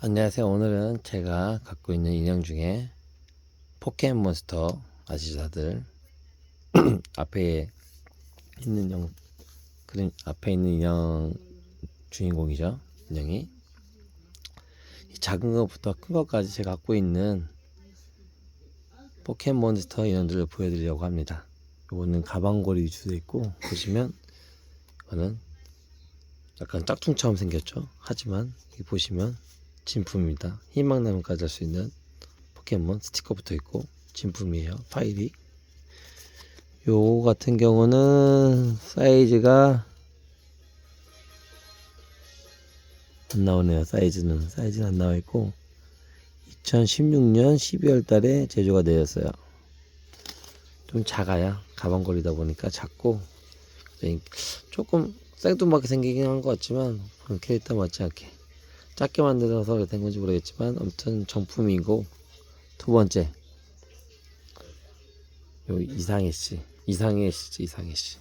안녕하세요. 오늘은 제가 갖고 있는 인형 중에 포켓몬스터 아시죠 다들? 앞에 있는 영 그림 앞에 있는 인형 주인공이죠. 인형이 이 작은 것부터 큰 것까지 제가 갖고 있는 포켓몬스터 인형들을 보여드리려고 합니다. 요거는 가방걸이 위주로 있고 보시면 이거는 약간 짝퉁처럼 생겼죠. 하지만 이 보시면 진품입니다. 희망나무까지 할 수 있는 포켓몬 스티커 붙어 있고 진품이에요. 파일이. 요 같은 경우는 사이즈가 안 나오네요. 사이즈는 사이즈는 안 나와 있고 2016년 12월 달에 제조가 되었어요. 좀 작아야 가방걸이다 보니까 작고 조금 생뚱맞게 생기긴 한 것 같지만 그 캐릭터 맞지 않게 작게 만들어서 된 건지 모르겠지만 아무튼 정품이고 두 번째. 요 이상해 씨. 이상해 씨 이상해 씨.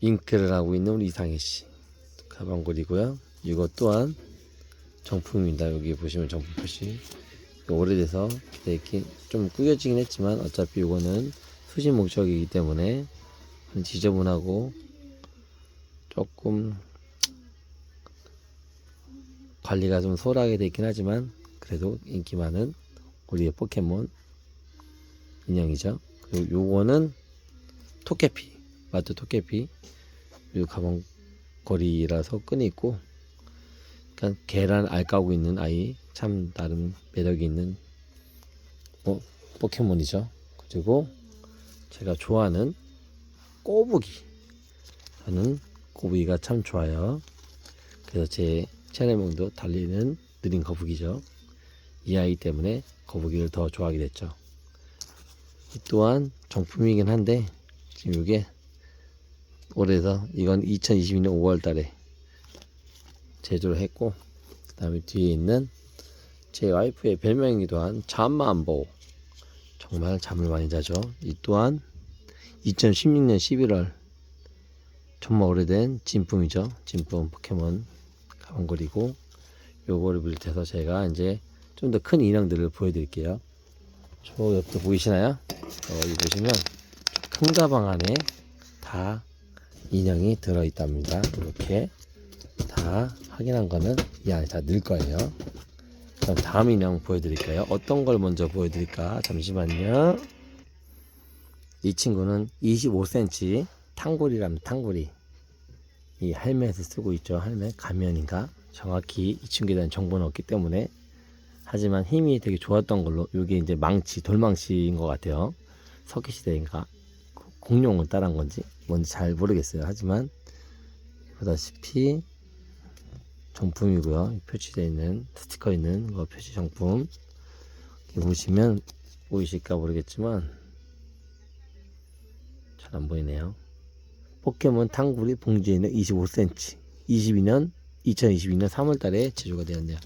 잉크를 하고 있는 우리 이상해 씨. 가방걸이고요. 이거 또한 정품입니다. 여기 보시면 정품 표시. 오래돼서 이렇게 좀 구겨지긴 했지만 어차피 이거는 수신 목적이기 때문에 지저분하고 조금 관리가 좀 소홀하게 되긴 하지만 그래도 인기 많은 우리의 포켓몬 인형이죠. 그리고 요거는 토끼피 마트 토끼피 요 가방 거리라서 끈이 있고 그냥 계란 알 까고 있는 아이 참 나름 매력이 있는 뭐 포켓몬이죠. 그리고 제가 좋아하는 꼬부기 저는 꼬부기가 참 좋아요. 그래서 제 채널명도 달리는 느린 거북이죠. 이 아이 때문에 거북이를 더 좋아하게 됐죠. 이 또한 정품이긴 한데 지금 이게 올해서 이건 2022년 5월 달에 제조를 했고 그 다음에 뒤에 있는 제 와이프의 별명이기도 한 잠만보 정말 잠을 많이 자죠. 이 또한 2016년 11월 정말 오래된 진품이죠. 진품 포켓몬 가방걸이고 요거를 비롯해서 제가 이제 좀 더 큰 인형들을 보여드릴게요. 저 옆에 보이시나요? 어, 여기 보시면 큰 가방 안에 다 인형이 들어있답니다. 이렇게 다 확인한 거는 이 안에 다 넣을 거예요. 그럼 다음 인형 보여드릴까요? 어떤 걸 먼저 보여드릴까? 잠시만요. 이 친구는 25cm 탕골이랍니다. 탕골 이. 이 헬멧을 쓰고 있죠. 헬멧 가면인가? 정확히 이 친구에 대한 정보는 없기 때문에 하지만 힘이 되게 좋았던 걸로 이게 이제 망치 돌망치인 것 같아요. 석기 시대인가 공룡을 따라한 건지 뭔지 잘 모르겠어요. 하지만 보다시피 정품이고요. 표시되어 있는 스티커 있는 거 표시 정품 보시면 보이실까 모르겠지만 잘 안 보이네요. 포켓몬 탕구리 봉지에 있는 25cm 22년 2022년 3월 달에 제조가 되었네요.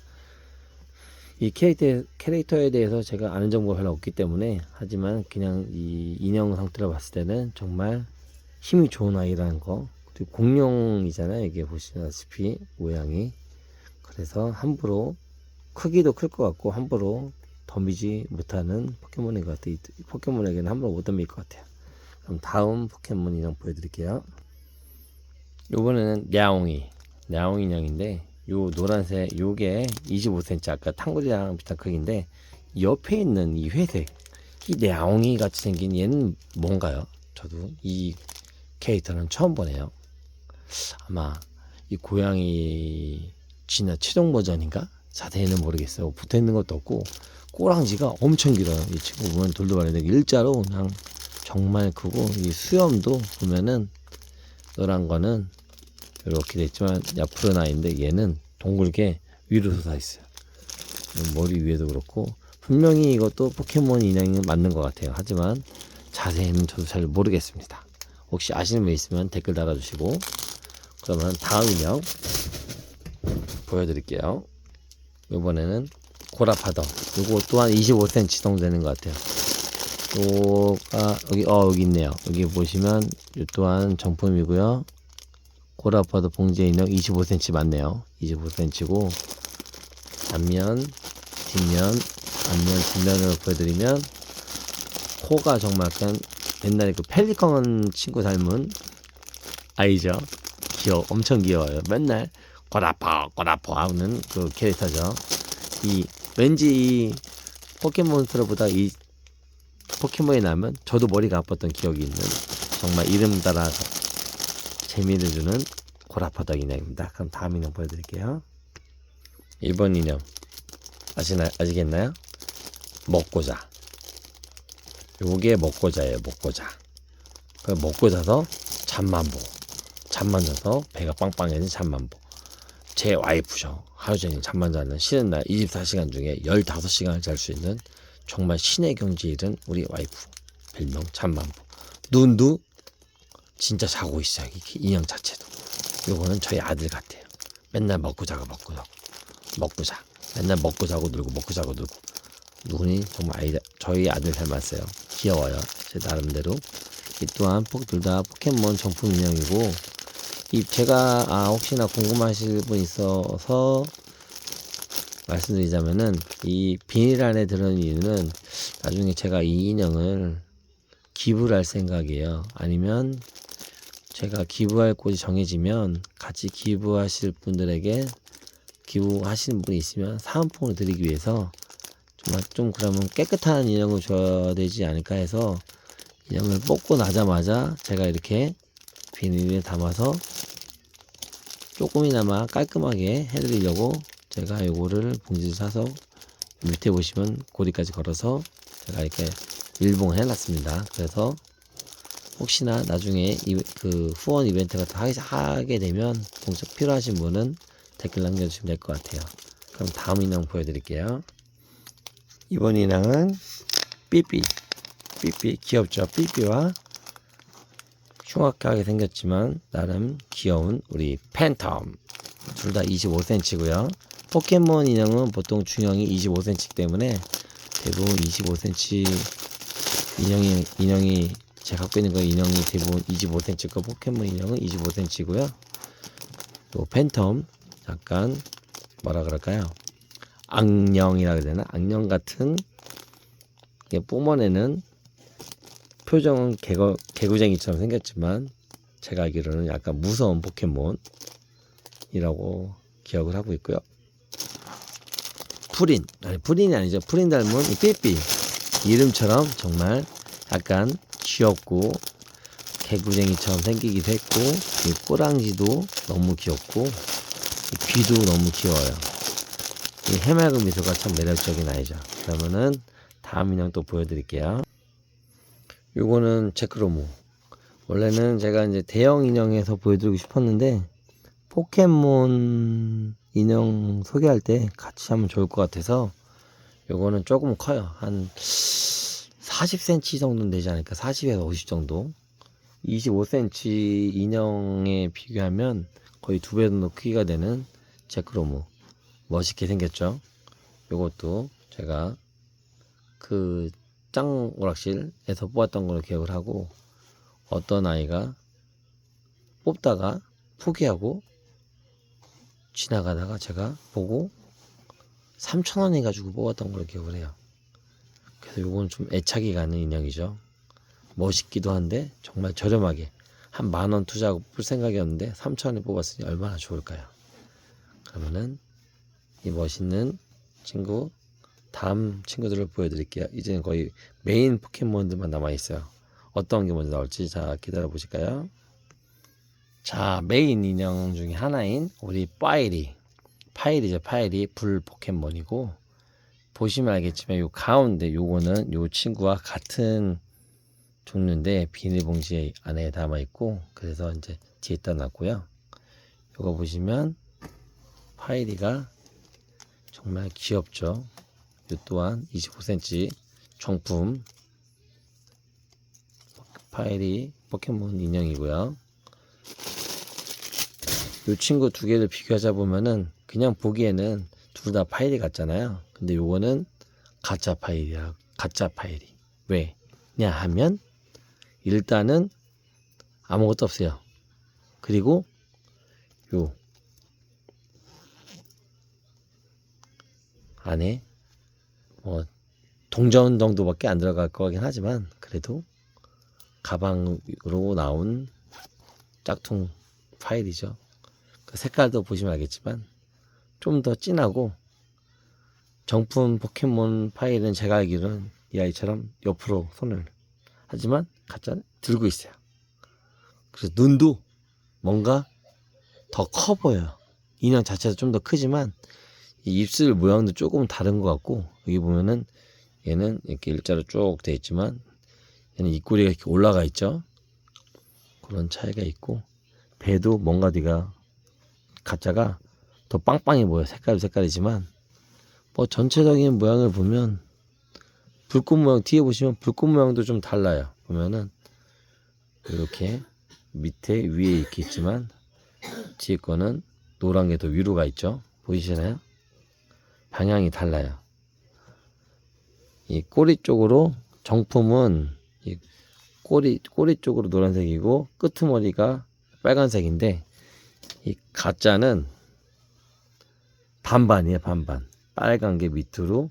이 캐릭터, 캐릭터에 대해서 제가 아는 정보가 별로 없기 때문에 하지만 그냥 이 인형 상태로 봤을 때는 정말 힘이 좋은 아이라는 거 그리고 공룡이잖아요. 이게 보시다시피 모양이. 그래서 함부로 크기도 클 것 같고 함부로 덤비지 못하는 포켓몬인 것 같아요. 이 포켓몬에게는 함부로 못 덤빌 것 같아요 그럼 다음 포켓몬 인형 보여드릴게요 요번에는 냐옹이 냐옹 인형인데 요 노란색 요게 25cm 아까 탕구리랑 비슷한 크기인데 옆에 있는 이 회색 이 냐옹이 같이 생긴 얘는 뭔가요? 저도 이 캐릭터는 처음 보네요. 아마 이 고양이 진화 최종 버전인가? 자세히는 모르겠어요. 붙어 있는 것도 없고 꼬랑지가 엄청 길어요. 이 친구 보면 돌도 말인데 일자로 그냥 정말 크고 이 수염도 보면은 노란 거는 이렇게 됐지만 있는데 얘는 동글게 위로 솟아 있어요. 머리 위에도 그렇고 분명히 이것도 포켓몬 인형이 맞는 것 같아요. 하지만 자세히는 저도 잘 모르겠습니다. 혹시 아시는 분 있으면 댓글 달아주시고 그러면 다음 인형 보여드릴게요. 이번에는 고라파더. 이거 또한 25cm 정도 되는 것 같아요. 요가 여기 어 여기 있네요. 여기 보시면 이 또한 정품이고요. 고라파더 봉지에 있는 25cm 맞네요. 25cm고 앞면, 뒷면, 앞면, 뒷면을 보여드리면 코가 정말 약간 옛날에 그 펠리컨 친구 닮은 아이죠. 귀여워, 엄청 귀여워요. 맨날 꼬라퍼 꼬라퍼 하는 그 캐릭터죠. 이 왠지 이 포켓몬스터보다 이 포켓몬이 나면 저도 머리가 아팠던 기억이 있는 정말 이름 따라 재미를 주는 고라파덕 인형입니다. 그럼 다음 인형 보여드릴게요. 1번 인형 아시나 아시겠나요? 먹고자. 요게 먹고자예요. 먹고자. 그 먹고 자서 잠만 보고 잠만 자서 배가 빵빵해진 잠만 보고 제 와이프죠. 하루 종일 잠만 자는 쉬는 날 24시간 중에 15시간을 잘 수 있는 정말 신의 경지에 이른 우리 와이프 별명 잠만 보. 눈도 진짜 자고 있어요. 이 인형 자체도. 요거는 저희 아들 같아요. 맨날 먹고 자고 먹고 자고 먹고 자. 맨날 먹고 자고 놀고 먹고 자고 놀고. 눈이 정말 아이 저희 아들 닮았어요. 귀여워요. 제 나름대로. 이 또한 둘 다 포켓몬 정품 인형이고 이 제가 아 혹시나 궁금하실 분 있어서 말씀드리자면은 이 비닐 안에 들어있는 이유는 나중에 제가 이 인형을 기부를 할 생각이에요. 아니면 제가 기부할 곳이 정해지면 같이 기부하실 분들에게 기부하시는 분이 있으면 사은품을 드리기 위해서 정말 좀 그러면 깨끗한 인형을 줘야 되지 않을까 해서 인형을 뽑고 나자마자 제가 이렇게 비닐에 담아서 조금이나마 깔끔하게 해드리려고 제가 요거를 봉지를 사서 밑에 보시면 고리까지 걸어서 제가 이렇게 밀봉을 해놨습니다. 그래서 혹시나 나중에 이, 그 후원 이벤트 같은 거 하게, 하게 되면 동작 필요하신 분은 댓글 남겨주시면 될 것 같아요. 그럼 다음 인형 보여드릴게요. 이번 인형은 삐삐. 삐삐 귀엽죠? 삐삐와 흉악하게 생겼지만 나름 귀여운 우리 팬텀. 둘 다 25cm고요. 포켓몬 인형은 보통 중형이 25cm 때문에 대부분 25cm 인형이 인형이 제가 갖고 있는 거 인형이 대부분 25cm고 포켓몬 인형은 25cm고요. 요 팬텀 약간 뭐라 그럴까요? 악령이라 그래야 되나? 악령 같은 뿜어내는 표정은 개구, 개구쟁이처럼 생겼지만 제가 알기로는 약간 무서운 포켓몬이라고 기억을 하고 있고요. 프린 아니 프린이 아니죠. 프린 닮은 이 삐삐 이름처럼 정말 약간 귀엽고 개구쟁이처럼 생기기도 했고 이 꼬랑지도 너무 귀엽고 이 귀도 너무 귀여워요. 이 해맑은 미소가 참 매력적인 아이죠. 그러면은 다음 인형 또 보여드릴게요. 요거는 체크로모. 원래는 제가 이제 대형 인형에서 보여드리고 싶었는데 포켓몬 인형 소개할 때 같이 하면 좋을 것 같아서 요거는 조금 커요. 한 40cm 정도는 되지 않을까. 40에서 50 정도. 25cm 인형에 비교하면 거의 두 배 정도 크기가 되는 제크로무. 멋있게 생겼죠. 요것도 제가 그 짱 오락실에서 뽑았던 걸로 기억을 하고 어떤 아이가 뽑다가 포기하고 지나가다가 제가 보고 3,000원 해가지고 뽑았던 걸로 기억을 해요. 그래서 요건 좀 애착이 가는 인형이죠. 멋있기도 한데 정말 저렴하게 한 만 원 투자하고 뽑을 생각이었는데 3,000원에 뽑았으니 얼마나 좋을까요? 그러면은 이 멋있는 친구 다음 친구들을 보여드릴게요. 이제는 거의 메인 포켓몬들만 남아있어요. 어떤 게 먼저 나올지 자 기다려 보실까요? 자 메인 인형 중에 하나인 우리 파이리 파이리죠 파이리 불 포켓몬이고 보시면 알겠지만 요 가운데 요거는 요 친구와 같은 종류인데 비닐봉지 안에 담아 있고 그래서 이제 뒤에다 놨고요. 요거 보시면 파이리가 정말 귀엽죠. 이 또한 25cm 정품 파일이 포켓몬 인형이고요. 이 친구 두 개를 비교하자 보면은 그냥 보기에는 둘 다 파일이 같잖아요. 근데 요거는 가짜 파일이야. 가짜 파일이. 왜냐 하면 일단은 아무것도 없어요. 그리고 요 안에 뭐 동전 정도밖에 안 들어갈 거긴 하지만 그래도 가방으로 나온 짝퉁 파일이죠. 그 색깔도 보시면 알겠지만 좀 더 진하고 정품 포켓몬 파일은 제가 알기로는 이 아이처럼 옆으로 손을 하지만 가짜 들고 있어요. 그래서 눈도 뭔가 더 커 보여요. 인형 자체도 좀 더 크지만 이 입술 모양도 조금 다른 것 같고 여기 보면은 얘는 이렇게 일자로 쭉 돼 있지만 얘는 입꼬리가 이렇게 올라가 있죠. 그런 차이가 있고 배도 뭔가 네가 가짜가 더 빵빵해 보여 색깔 색깔이지만 뭐 전체적인 모양을 보면 불꽃 모양 뒤에 보시면 불꽃 모양도 좀 달라요. 보면은 이렇게 밑에 위에 이렇게 있지만 뒤에 거는 노란 게 더 위로 가 있죠. 보이시나요? 방향이 달라요. 이 꼬리 쪽으로 정품은 이 꼬리 꼬리 쪽으로 노란색이고 끄트머리가 빨간색인데 이 가짜는 반반이에요 반반. 빨간 게 밑으로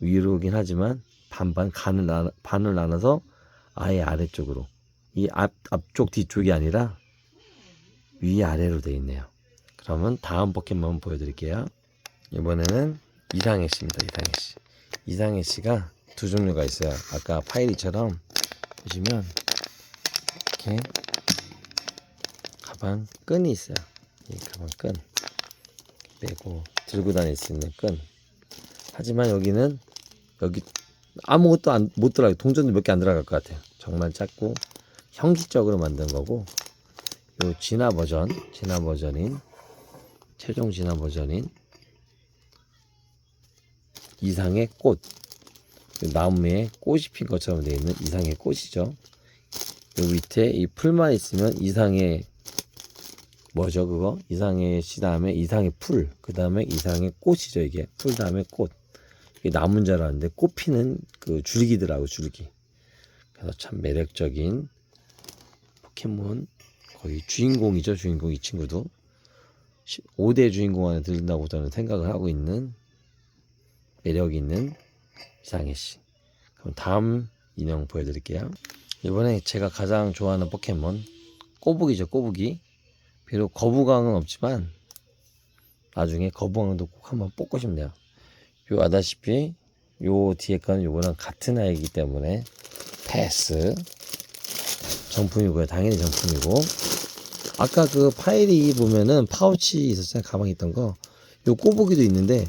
위로긴 하지만 반반 간을 나, 반을 나눠서 아예 아래쪽으로. 이 앞, 앞쪽 뒤쪽이 아니라 위 아래로 되어 있네요. 그러면 다음 포켓몬 보여드릴게요. 이번에는 이상해 씨입니다 이상해 씨. 이상해 씨가 두 종류가 있어요. 아까 파이리처럼 보시면 이렇게 가방 끈이 있어요. 이 가방 끈. 빼고 들고 다닐 수 있는 끈. 하지만 여기는 여기 아무것도 안, 못 들어가요 동전도 몇 개 안 들어갈 것 같아요. 정말 작고 형기적으로 만든 거고 요 진화 버전 진화 버전인 최종 진화 버전인 이상의 꽃. 그 나무에 꽃이 핀 것처럼 되어 있는 이상의 꽃이죠. 요 밑에 이 풀만 있으면 이상의 뭐죠 그거? 이상의 씨 다음에 이상의 풀 그 다음에 이상의 꽃이죠 이게. 풀 다음에 꽃. 이게 알았는데 꽃 피는 그 줄기더라고 줄기. 그래서 참 매력적인 포켓몬 거의 주인공이죠 주인공 이 친구도. 5대 주인공 안에 들린다고 저는 생각을 하고 있는 매력 있는 이상해 씨 그럼 다음 인형 보여드릴게요 이번에 제가 가장 좋아하는 포켓몬 꼬부기죠 꼬부기 비록 거부강은 없지만 나중에 거부강도 꼭 한번 뽑고 싶네요. 요 아다시피 요 뒤에 거는 요거랑 같은 아이기 때문에 패스 정품이고요. 당연히 정품이고 아까 그 파일이 보면은 파우치 있었잖아요. 가방에 있던 거. 요 꼬부기도 있는데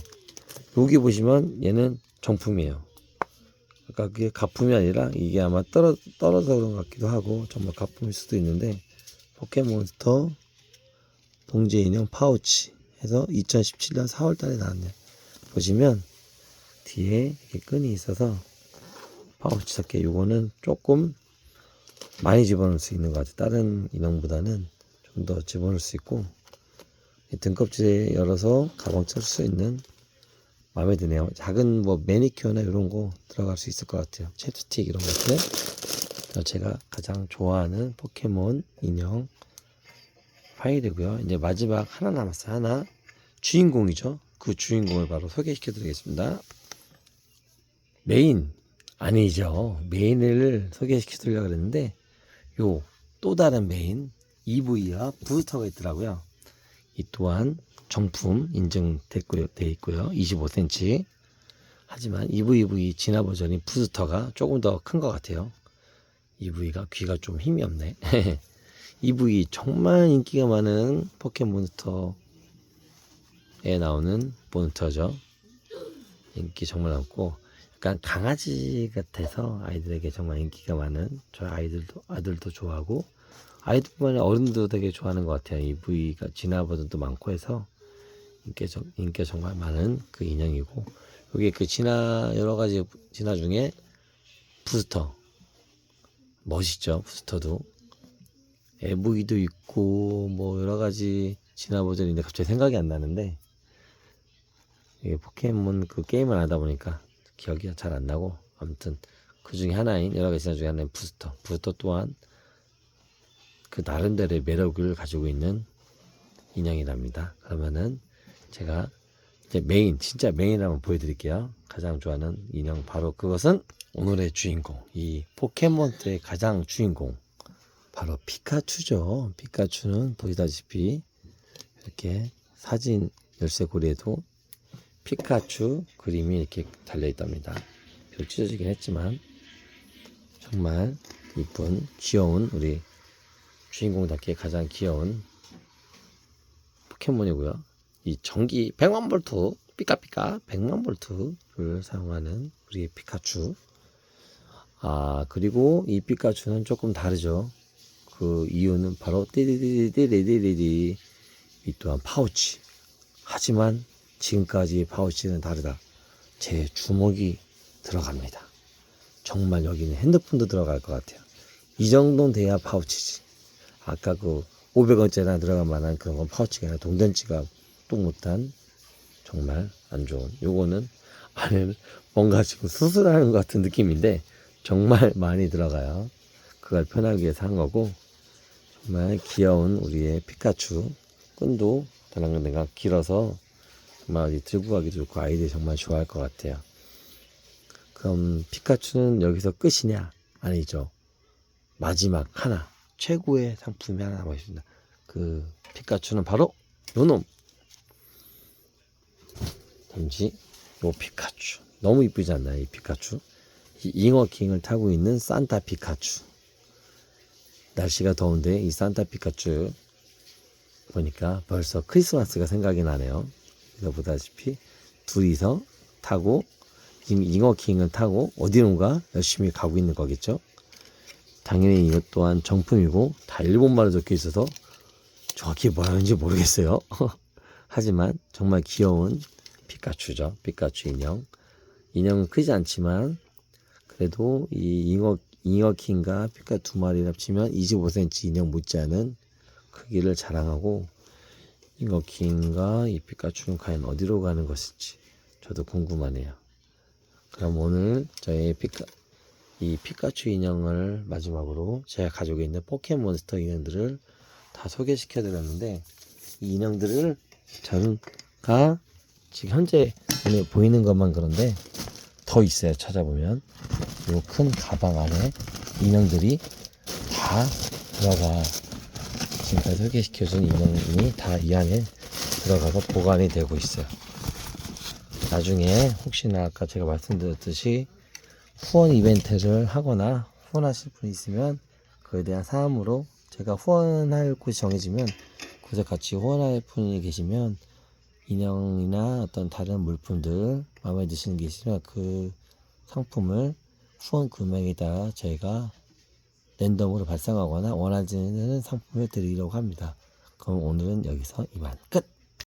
여기 보시면 얘는 정품이에요. 아까 그게 가품이 아니라 이게 아마 떨어, 떨어져 그런 것 같기도 하고 정말 가품일 수도 있는데 포켓몬스터 봉제 인형 파우치 해서 2017년 4월 달에 나왔네요. 보시면 뒤에 이렇게 끈이 있어서 파우치 섞게 요거는 조금 많이 집어넣을 수 있는 것 같아요. 다른 인형보다는 좀 더 집어넣을 수 있고 이 등껍질에 열어서 가방처럼 쓸수 있는 마음에 드네요. 작은 뭐 매니큐어나 이런 거 들어갈 수 있을 것 같아요. 챕스틱 이런 것들. 제가 가장 좋아하는 포켓몬 인형 파일이고요. 이제 마지막 하나 남았어요. 하나 주인공이죠. 그 주인공을 바로 소개시켜 드리겠습니다. 메인 아니죠. 메인을 소개시켜 드리려고 그랬는데 요 또 다른 메인 EV와 부스터가 있더라고요. 이 또한 정품 인증됐고요. 돼 있고요. 25cm. 하지만 EVV 진화 버전인 부스터가 조금 더 큰 것 같아요. EV가 귀가 좀 힘이 없네. EV 정말 인기가 많은 포켓몬스터에 나오는 몬스터죠. 인기 정말 많고 약간 강아지 같아서 아이들에게 정말 인기가 많은 저희 아이들도 아들도 좋아하고 아이들뿐만 아니라 어른도 되게 좋아하는 것 같아요. EV가 진화 버전도 많고 해서 인기 정 인기가 정말 많은 그 인형이고 여기 그 진화 여러 가지 진화 중에 부스터. 멋있죠 부스터도. 에브이도 있고 뭐 여러 가지 진화 버전인데 갑자기 생각이 안 나는데 이게 포켓몬 그 게임을 하다 보니까 기억이 잘 안 나고 아무튼 그 중에 하나인 여러 가지 진화 중에 하나인 부스터. 부스터 또한 그 나름대로의 매력을 가지고 있는 인형이랍니다. 그러면은 제가 이제 메인 진짜 메인 한번 보여드릴게요. 가장 좋아하는 인형 바로 그것은 오늘의 주인공 이 포켓몬트의 가장 주인공 바로 피카츄죠. 피카츄는 보시다시피 이렇게 사진 열쇠고리에도 피카츄 그림이 이렇게 달려 있답니다. 비록 찢어지긴 했지만 정말 이쁜 귀여운 우리 주인공답게 가장 귀여운 포켓몬이고요. 이 전기 100만 볼트 삐까삐까 100만 볼트를 사용하는 우리 피카츄. 아 그리고 이 피카츄는 조금 다르죠. 그 이유는 바로 띠리리리리리리리 이 또한 파우치. 하지만 지금까지 파우치는 다르다. 제 주먹이 들어갑니다. 정말 여기는 핸드폰도 들어갈 것 같아요. 이 정도는 돼야 파우치지. 아까 그 500원짜리 들어갈 만한 그런 건 파우치가 동전지갑 또 못한 정말 안 좋은 요거는 안에는 뭔가 지금 수술하는 것 같은 느낌인데 정말 많이 들어가요. 그걸 편하기 위해서 한 거고 정말 귀여운 우리의 피카츄 끈도 달랑달랑 길어서 정말 어디 들고 가기도 좋고 아이들이 정말 좋아할 것 같아요. 그럼 피카츄는 여기서 끝이냐? 아니죠. 마지막 하나 최고의 상품이 하나 남아 있습니다. 그 피카츄는 바로 요놈. 잠시 요 피카츄 너무 이쁘지 않나요? 이 피카츄. 이 잉어킹을 타고 있는 산타 피카츄. 날씨가 더운데 이 산타 피카츄 보니까 벌써 크리스마스가 생각이 나네요. 그래서 보다시피 둘이서 타고 지금 잉어킹을 타고 어디론가 열심히 가고 있는 거겠죠. 당연히 이것 또한 정품이고 다 일본말로 적혀 있어서 정확히 뭐라는지 모르겠어요. 하지만 정말 귀여운 피카츄죠. 피카츄 인형. 인형은 크지 않지만 그래도 이 잉어 잉어킹과 피카 두 마리를 합치면 25cm 인형 못지않은 크기를 자랑하고 잉어킹과 이 피카츄는 과연 어디로 가는 것일지 저도 궁금하네요. 그럼 오늘 저희 피카 이 피카츄 인형을 마지막으로 제가 가지고 있는 포켓몬스터 인형들을 다 소개시켜 드렸는데 이 인형들을 저가 지금 현재 눈에 보이는 것만 그런데 더 있어요 찾아보면. 이 큰 가방 안에 인형들이 다 들어가 지금까지 소개시켜준 인형이 다 이 안에 들어가서 보관이 되고 있어요. 나중에 혹시나 아까 제가 말씀드렸듯이 후원 이벤트를 하거나 후원하실 분 있으면 그에 대한 사항으로 제가 후원할 곳이 정해지면 그곳에 같이 후원할 분이 계시면 인형이나 어떤 다른 물품들 마음에 드시는 게 있으면 그 상품을 후원 금액에다 저희가 랜덤으로 발송하거나 원하시는 상품을 드리려고 합니다. 그럼 오늘은 여기서 이만 끝!